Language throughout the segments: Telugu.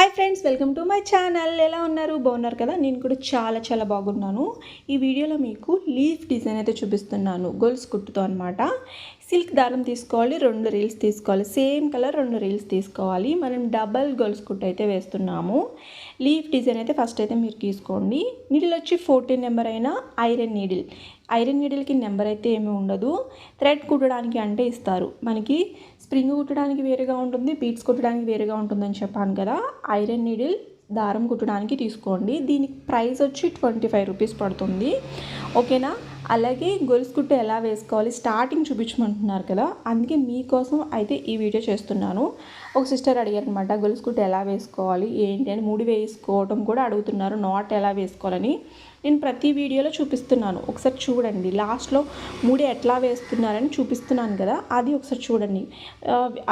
Hi friends welcome to my channel ఎలా ఉన్నారు? బాగున్నారు కదా? నేను కూడా చాలా చాలా బాగున్నాను. ఈ వీడియోలో మీకు లీఫ్ డిజైన్ అయితే చూపిస్తున్నాను. గొలుసు కుట్టుతో అనమాట సిల్క్ దారం తీసుకోవాలి రెండు రీల్స్ తీసుకోవాలి. సేమ్ కలర్ రెండు రీల్స్ తీసుకోవాలి. మనం డబల్ గొలుసు కుట్టు అయితే వేస్తున్నాము. లీఫ్ డిజైన్ అయితే ఫస్ట్ అయితే మీరు తీసుకోండి. నీడిల్ వచ్చి ఫోర్టీన్ నెంబర్ అయినా ఐరన్ నీడిల్. ఐరన్ నీడిల్కి నెంబర్ అయితే ఏమీ ఉండదు. థ్రెడ్ కుట్టడానికి అంటే ఇస్తారు. మనకి స్ప్రింగ్ కుట్టడానికి వేరుగా ఉంటుంది బీట్స్ కుట్టడానికి వేరుగా ఉంటుందని చెప్పాను కదా. ఐరన్ నీడిల్ దారం కుట్టడానికి తీసుకోండి. దీనికి ప్రైస్ వచ్చి ట్వంటీ ఫైవ్ రూపీస్ పడుతుంది. ఓకేనా? అలాగే గొలుసు కుట్టు ఎలా వేసుకోవాలి? స్టార్టింగ్ చూపించమంటున్నారు కదా అందుకే మీకోసం అయితే ఈ వీడియో చేస్తున్నాను. ఒక సిస్టర్ అడిగారు అనమాట గొలుసు కుట్టు ఎలా వేసుకోవాలి ఏంటి అని ముడి వేసుకోవడం కూడా అడుగుతున్నారు నాట్ ఎలా వేసుకోవాలని. నేను ప్రతి వీడియోలో చూపిస్తున్నాను ఒకసారి చూడండి. లాస్ట్లో ముడి ఎట్లా వేస్తున్నారని చూపిస్తున్నాను కదా అది ఒకసారి చూడండి.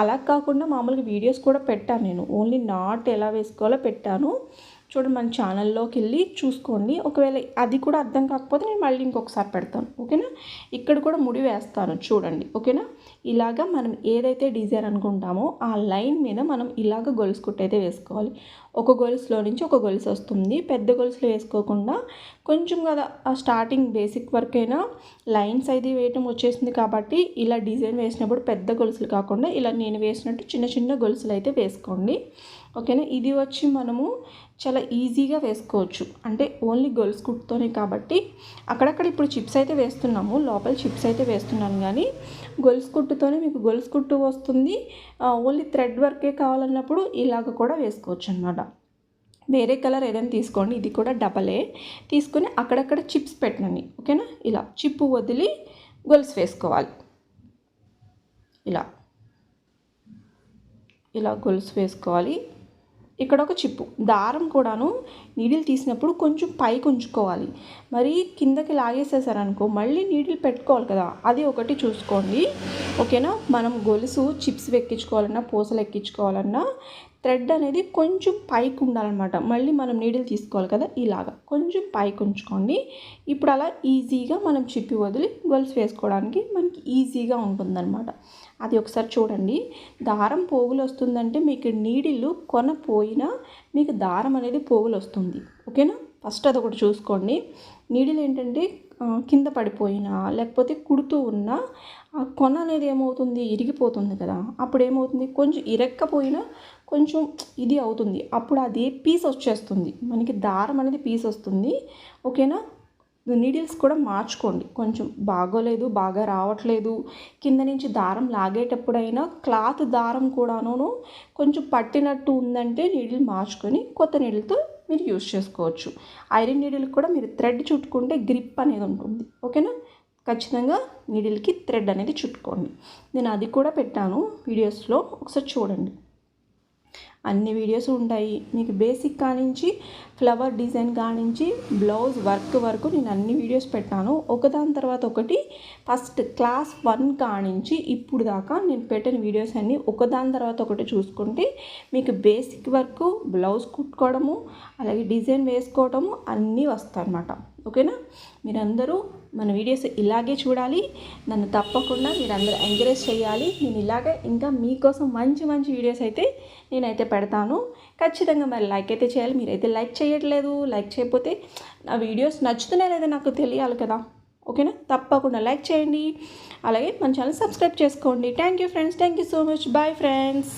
అలా కాకుండా మామూలుగా వీడియోస్ కూడా పెట్టాను నేను. ఓన్లీ నాట్ ఎలా వేసుకోవాలో పెట్టాను. చూడండి మన ఛానల్లోకి వెళ్ళి చూసుకోండి. ఒకవేళ అది కూడా అర్థం కాకపోతే నేను మళ్ళీ ఇంకొకసారి పెడతాను. ఓకేనా? ఇక్కడ కూడా ముడి వేస్తాను. చూడండి. ఓకేనా? ఇలాగా మనం ఏదైతే డిజైన్ అనుకుంటామో ఆ లైన్ మీద మనం ఇలాగ గొలుసు కుట్టయితే వేసుకోవాలి. ఒక గొలుసులో నుంచి ఒక గొలుసు వస్తుంది. పెద్ద గొలుసులో వేసుకోకుండా కొంచెం కదా ఆ స్టార్టింగ్ బేసిక్ వర్క్ అయినా లైన్స్ అయితే వేయటం వచ్చేసింది కాబట్టి ఇలా డిజైన్ వేసినప్పుడు పెద్ద గొలుసులు కాకుండా ఇలా నేను వేసినట్టు చిన్న చిన్న గొలుసులు అయితే వేసుకోండి. ఓకేనా? ఇది వచ్చి మనము చాలా ఈజీగా వేసుకోవచ్చు. అంటే ఓన్లీ గర్ల్స్ కుట్తోనే కాబట్టి అక్కడక్కడ ఇప్పుడు చిప్స్ అయితే వేస్తున్నాము. లోపల చిప్స్ అయితే వేస్తున్నాను కానీ గొలుసు కుట్టుతోనే మీకు గొలుసు కుట్టు వస్తుంది. ఓన్లీ థ్రెడ్ వర్కే కావాలన్నప్పుడు ఇలాగ కూడా వేసుకోవచ్చు అనమాట వేరే కలర్ ఏదైనా తీసుకోండి. ఇది కూడా డబలే. తీసుకొని అక్కడక్కడ చిప్స్ పెట్టండి. ఓకేనా? ఇలా చిప్పు వదిలి గొలుసు వేసుకోవాలి. ఇలా. ఇలా గొలుసు వేసుకోవాలి. ఇక్కడ ఒక చిప్పు. దారం కూడాను నీడిల్ తీసినప్పుడు కొంచెం పైకి ఉంచుకోవాలి మరి కిందకి లాగేసేసారనుకో మళ్ళీ నీడిల్ పెట్టుకోవాలి కదా అది ఒకటి చూసుకోండి. ఓకేనా? మనం గొలుసు చిప్స్ ఎక్కించుకోవాలన్నా పూసలు ఎక్కించుకోవాలన్నా థ్రెడ్ అనేది కొంచెం పైకి ఉండాలన్నమాట. మళ్ళీ మనం నీడిల్ తీసుకోవాలి కదా ఇలాగా. కొంచెం పైకి ఉంచుకోండి. ఇప్పుడు అలా ఈజీగా మనం చిప్పి వదిలి గొలుసు వేసుకోవడానికి మనకి ఈజీగా ఉంటుందన్నమాట. అది ఒకసారి చూడండి. దారం పోగులు వస్తుందంటే మీకు నీడిల్లు కొన పోయినా మీకు దారం అనేది పోగులు వస్తుంది. ఓకేనా? ఫస్ట్ అది ఒకటి చూసుకోండి. నీడిల్ ఏంటంటే కింద పడిపోయినా లేకపోతే కుడుతూ ఉన్నా ఆ కొన అనేది ఏమవుతుంది? ఇరిగిపోతుంది కదా. అప్పుడు ఏమవుతుంది కొంచెం ఇరక్కపోయినా కొంచెం ఇది అవుతుంది. అప్పుడు అది పీస్ వచ్చేస్తుంది. మనకి దారం అనేది పీస్ వస్తుంది. ఓకేనా? నీడిల్స్ కూడా మార్చుకోండి. కొంచెం బాగోలేదు బాగా రావట్లేదు. కింద నుంచి దారం లాగేటప్పుడైనా క్లాత్ దారం కూడాను కొంచెం పట్టినట్టు ఉందంటే నీడిల్ మార్చుకొని కొత్త నీడిల్తో మీరు యూజ్ చేసుకోవచ్చు. ఐరన్ నీడిల్కి కూడా మీరు థ్రెడ్ చుట్టుకుంటే గ్రిప్ అనేది ఉంటుంది. ఓకేనా? ఖచ్చితంగా నీడిల్కి థ్రెడ్ అనేది చుట్టుకోండి. నేను అది కూడా పెట్టాను. వీడియోస్లో ఒకసారి చూడండి. అన్ని వీడియోస్ ఉంటాయి. మీకు బేసిక్ కానించి ఫ్లవర్ డిజైన్ కానించి బ్లౌజ్ వర్క్ వరకు నేను అన్ని వీడియోస్ పెట్టాను. ఒకదాని తర్వాత ఒకటి ఫస్ట్ క్లాస్ వన్ కానించి ఇప్పుడు దాకా నేను పెట్టిన వీడియోస్ అన్నీ ఒకదాని తర్వాత ఒకటి చూసుకుంటే మీకు బేసిక్ వర్క్ బ్లౌజ్ కుట్టుకోవడము అలాగే డిజైన్ వేసుకోవడము అన్నీ వస్తాయి అన్నమాట ఓకేనా? మీరందరూ మన వీడియోస్ ఇలాగే చూడాలి. నన్ను తప్పకుండా మీరందరూ ఎంకరేజ్ చేయాలి. నేను ఇలాగే ఇంకా మీకోసం మంచి మంచి వీడియోస్ అయితే నేనైతే పెడతాను. ఖచ్చితంగా మరి లైక్ అయితే చేయాలి. మీరైతే లైక్ చేయట్లేదు లైక్ చేయకపోతే నా వీడియోస్ నచ్చుతున్నాయి లేదా నాకు తెలియాలి కదా. ఓకేనా? తప్పకుండా లైక్ చేయండి. అలాగే మన ఛానల్ సబ్స్క్రైబ్ చేసుకోండి. Thank you friends. Thank you so much. Bye friends.